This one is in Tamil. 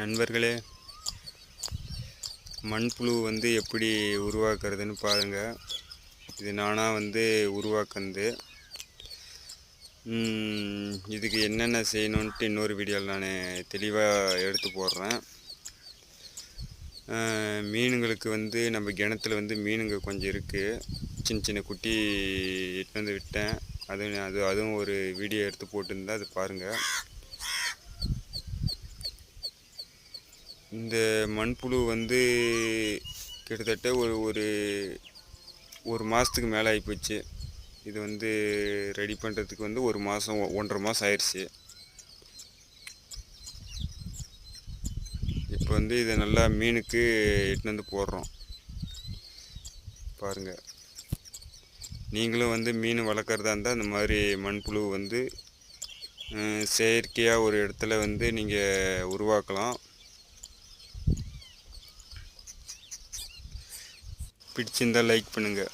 நண்பர்களே மண்புழு வந்து எப்படி உருவாக்குறதுன்னு பாருங்கள் இது நானாக வந்து உருவாக்குறது இதுக்கு என்னென்ன செய்யணுன்ட்டு இன்னொரு வீடியோவில் நான் தெளிவாக எடுத்து போடுறேன். மீனுங்களுக்கு வந்து நம்ம கிணத்துல வந்து மீனுங்க கொஞ்சம் இருக்குது சின்ன சின்ன குட்டி எடுத்து வந்து விட்டேன். அது அது அதுவும் ஒரு வீடியோ எடுத்து போட்டுருந்தா அது பாருங்கள் இந்த மண்புழு வந்து கிட்டத்தட்ட ஒரு ஒரு ஒரு மாதத்துக்கு மேலே ஆகிப்போச்சு இது வந்து ரெடி பண்ணுறதுக்கு வந்து ஒரு மாதம் ஒன்றரை மாதம் ஆயிடுச்சு இப்போ வந்து இதை நல்லா மீனுக்கு எட்டுன்னு வந்து போடுறோம். பாருங்கள் நீங்களும் வந்து மீன் வளர்க்குறதா இருந்தால் இந்த மாதிரி மண்புழு வந்து செயற்கையாக ஒரு இடத்துல வந்து நீங்கள் உருவாக்கலாம். பிடிச்சிருந்தால் லைக் பண்ணுங்கள்